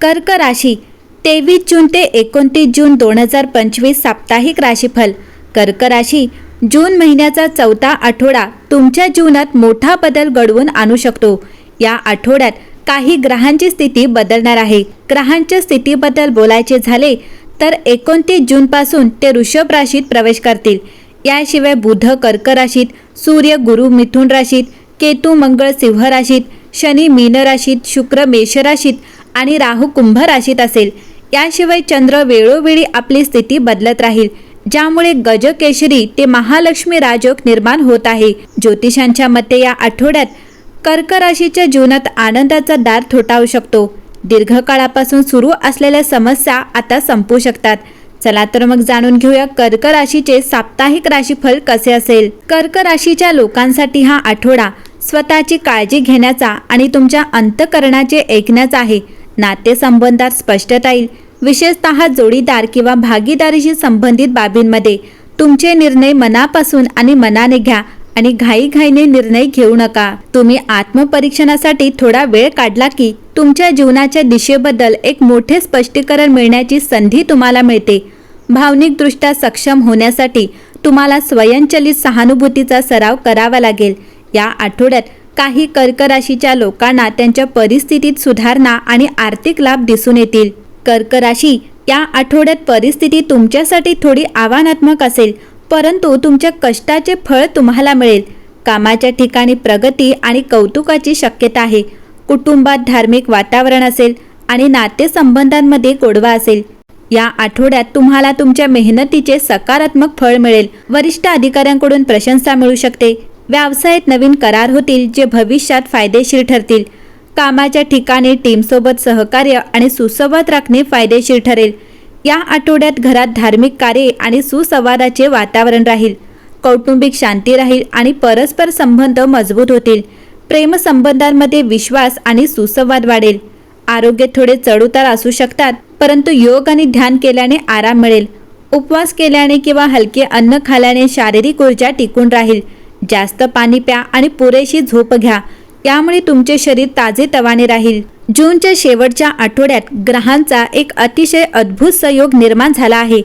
कर्क राशी तेवीस जून ते एकोणतीस जून दोन हजार पंचवीस साप्ताहिक राशीफल. कर्क राशी जून महिन्याचा चौथा आठवडा तुमच्या जीवनात मोठा बदल घडवून आणू शकतो. या आठवड्यात काही ग्रहांची स्थिती बदलणार आहे. ग्रहांच्या स्थितीबद्दल बोलायचे झाले तर एकोणतीस जूनपासून ते ऋषभ राशीत प्रवेश करतील. याशिवाय बुध कर्क राशीत सूर्य गुरु मिथुन राशीत केतू मंगळ सिंह राशीत शनी मीन राशीत शुक्र मेष राशीत आणि राहू कुंभ राशीत असेल. याशिवाय चंद्र वेळोवेळी आपली स्थिती बदलत राहील ज्यामुळे गजकेशरी ते महालक्ष्मी राजयोग निर्माण होत आहे. ज्योतिषांच्या मते या आठवड्यात कर्क राशीच्या जीवनात आनंदाचा दार थोटावू शकतो. दीर्घकाळापासून सुरू असलेल्या समस्या आता संपू शकतात. चला तर मग जाणून घेऊया कर्क राशीचे साप्ताहिक राशीफल कसे असेल. कर्क राशीच्या लोकांसाठी हा आठवडा स्वतःची काळजी घेण्याचा आणि तुमच्या अंतकरणाचे ऐकण्याचा आहे. नातेसंबंधात स्पष्टता येईल. विशेषतः जोडीदार किंवा भागीदारीशी संबंधित बाबींमध्ये तुमचे निर्णय मनापासून आणि मनाने घ्या आणि घाईघाईने निर्णय घेऊ नका. तुम्ही आत्मपरीक्षणासाठी थोडा वेळ काढला की तुमच्या जीवनाच्या दिशेबद्दल एक मोठे स्पष्टीकरण मिळण्याची संधी तुम्हाला मिळते. भावनिकदृष्ट्या सक्षम होण्यासाठी तुम्हाला स्वयंचलित सहानुभूतीचा सराव करावा लागेल. या आठवड्यात काही कर्कराशीच्या लोकांना त्यांच्या परिस्थितीत सुधारणा आणि आर्थिक लाभ दिसून येतील. कर्क राशी या आठवड्यात परिस्थिती तुमच्यासाठी थोडी आव्हानात्मक असेल परंतु तुमच्या कष्टाचे फळ तुम्हाला मिळेल. कामाच्या ठिकाणी प्रगती आणि कौतुकाची शक्यता आहे. कुटुंबात धार्मिक वातावरण असेल आणि नातेसंबंधांमध्ये गोडवा असेल. या आठवड्यात तुम्हाला तुमच्या मेहनतीचे सकारात्मक फळ मिळेल. वरिष्ठ अधिकाऱ्यांकडून प्रशंसा मिळू शकते. व्यवसायात नवीन करार होतील जे भविष्यात फायदेशीर ठरतील. कामाच्या ठिकाणी टीमसोबत सहकार्य आणि सुसंवाद राखणे फायदेशीर ठरेल. या आठवड्यात घरात धार्मिक कार्ये आणि सुसंवादाचे वातावरण राहील. कौटुंबिक शांती राहील आणि परस्पर संबंध मजबूत होतील. प्रेमसंबंधांमध्ये विश्वास आणि सुसंवाद वाढेल. आरोग्य थोडे चढउतार असू शकतात परंतु योग आणि ध्यान केल्याने आराम मिळेल. उपवास केल्याने किंवा हलके अन्न खाल्याने शारीरिक ऊर्जा टिकून राहील. जास्त पाणी प्या आणि पुरेशी झोप घ्या. यामुळे तुमचे शरीर ताजे तवाने राहील. जूनच्या शेवटच्या आठवड्यात ग्रहांचा एक अतिशय अद्भुत संयोग निर्माण झाला आहे.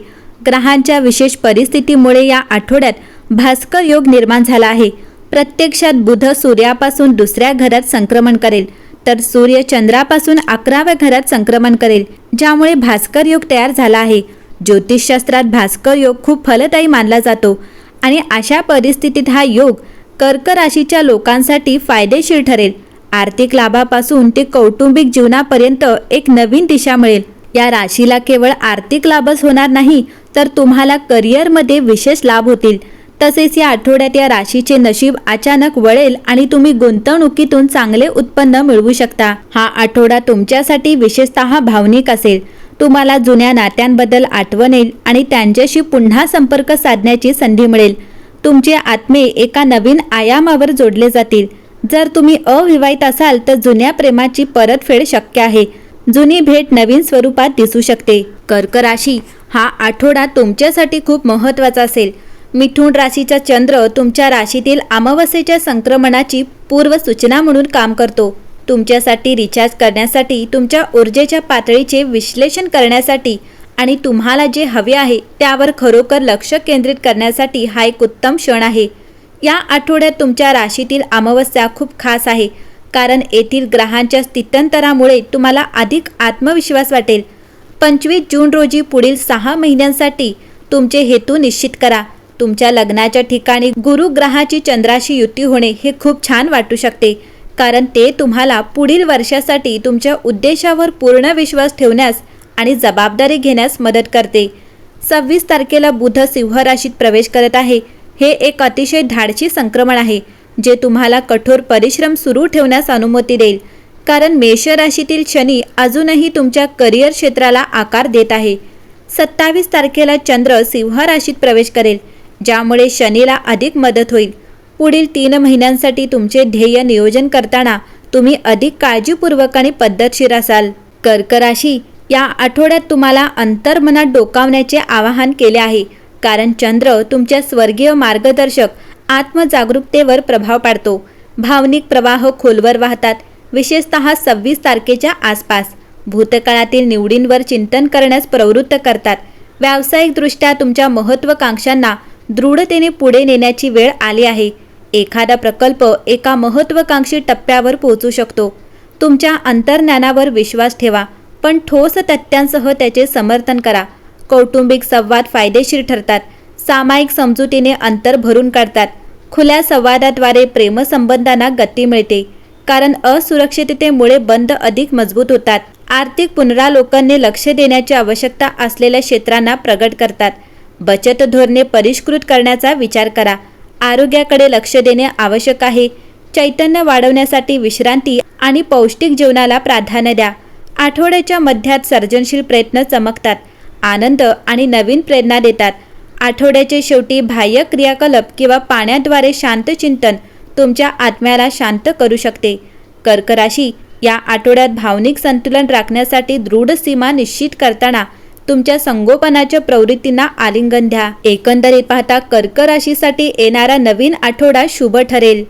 ग्रहांच्या विशेष परिस्थितीमुळे या आठवड्यात भास्कर योग निर्माण झाला आहे. प्रत्यक्षात बुध सूर्यापासून दुसऱ्या घरात संक्रमण करेल तर सूर्य चंद्रापासून अकराव्या घरात संक्रमण करेल ज्यामुळे भास्कर योग तयार झाला आहे. ज्योतिषशास्त्रात भास्कर योग खूप फलदायी मानला जातो. आणि अशा परिस्थितीत हा योग कर्क राशीच्या लोकांसाठी फायदेशीर ठरेल. आर्थिक लाभापासून ते कौटुंबिक जीवनापर्यंत एक नवीन दिशा मिळेल. या राशीला केवळ आर्थिक लाभच होणार नाही तर तुम्हाला करिअरमध्ये विशेष लाभ होतील. तसेच या आठवड्यात या राशीचे नशीब अचानक वळेल आणि तुम्ही गुंतवणुकीतून चांगले उत्पन्न मिळवू शकता. हा आठवडा तुमच्यासाठी विशेषतः भावनिक असेल. तुम्हाला जुन्या नात्यांबद्दल आठवण येईल आणि त्यांच्याशी पुन्हा संपर्क साधण्याची संधी मिळेल. तुमचे आत्मे एका नवीन आयामावर जोडले जातील. जर तुम्ही अविवाहित असाल तर जुन्या प्रेमाची परतफेड शक्य आहे. जुनी भेट नवीन स्वरूपात दिसू शकते. कर्क राशी हा आठवडा तुमच्यासाठी खूप महत्त्वाचा असेल. मिथुन राशीचा चंद्र तुमच्या राशीतील अमावस्येच्या संक्रमणाची पूर्वसूचना म्हणून काम करतो. तुमच्यासाठी रिचार्ज करण्यासाठी तुमच्या ऊर्जेच्या पातळीचे विश्लेषण करण्यासाठी आणि तुम्हाला जे हवे आहे त्यावर खरोखर लक्ष केंद्रित करण्यासाठी हा एक उत्तम क्षण आहे. या आठवड्यात तुमच्या राशीतील अमावस्या खूप खास आहे कारण येथील ग्रहांच्या स्थित्यंतरामुळे तुम्हाला अधिक आत्मविश्वास वाटेल. पंचवीस जून रोजी पुढील सहा महिन्यांसाठी तुमचे हेतू निश्चित करा. तुमच्या लग्नाच्या ठिकाणी गुरु ग्रहाची चंद्राशी युती होणे हे खूप छान वाटू शकते. कारण ते तुम्हाला पुढील वर्षासाठी तुमच्या उद्देशावर पूर्ण विश्वास ठेवण्यास आणि जबाबदारी घेण्यास मदत करते. सव्वीस तारखेला बुध सिंह राशीत प्रवेश करत आहे. हे एक अतिशय धाडशी संक्रमण आहे जे तुम्हाला कठोर परिश्रम सुरू ठेवण्यास अनुमती देईल. कारण मेष राशीतील शनी अजूनही तुमच्या करिअर क्षेत्राला आकार देत आहे. सत्तावीस तारखेला चंद्र सिंह राशीत प्रवेश करेल ज्यामुळे शनीला अधिक मदत होईल. पुढील तीन महिन्यांसाठी तुमचे ध्येय नियोजन करताना तुम्ही अधिक काळजीपूर्वक आणि पद्धतशीर असाल. कर्क राशी या आठवड्यात तुम्हाला अंतर्मनात डोकावण्याचे आवाहन केले आहे. कारण चंद्र तुमच्या स्वर्गीय मार्गदर्शक आत्मजागरूकतेवर प्रभाव पाडतो. भावनिक प्रवाह खोलवर वाहतात. विशेषतः सव्वीस तारखेच्या आसपास. भूतकाळातील निवडींवर चिंतन करण्यास प्रवृत्त करतात. व्यावसायिकदृष्ट्या तुमच्या महत्त्वाकांक्षांना दृढतेने पुढे नेण्याची वेळ आली आहे. एखादा प्रकल्प एका महत्त्वाकांक्षी टप्प्यावर पोहोचू शकतो. तुमच्या अंतर्ज्ञानावर विश्वास ठेवा पण ठोस तथ्यांसह त्याचे समर्थन करा. कौटुंबिक संवाद फायदेशीर ठरतात. सामायिक समजुतीने अंतर भरून काढतात. खुल्या संवादाद्वारे प्रेमसंबंधांना गती मिळते कारण असुरक्षिततेमुळे बंद अधिक मजबूत होतात. आर्थिक पुनरालोकनने लक्ष देण्याची आवश्यकता असलेल्या क्षेत्रांना प्रगट करतात. बचत धोरणे परिष्कृत करण्याचा विचार करा. आरोग्याकडे लक्ष देणे आवश्यक आहे. चैतन्य वाढवण्यासाठी विश्रांती आणि पौष्टिक जीवनाला प्राधान्य द्या. आठवड्याच्या मध्यात सर्जनशील प्रयत्न चमकतात. आनंद आणि नवीन प्रेरणा देतात. आठवड्याचे शेवटी बाह्य क्रियाकलाप किंवा पाण्याद्वारे शांत चिंतन तुमच्या आत्म्याला शांत करू शकते. कर्कराशी या आठवड्यात भावनिक संतुलन राखण्यासाठी दृढ सीमा निश्चित करताना तुमच्या संगोपनाच्या प्रवृत्तींना आलिंगन द्या. एकंदरीत पाहता कर्क राशीसाठी येणारा नवीन आठवडा शुभ ठरेल.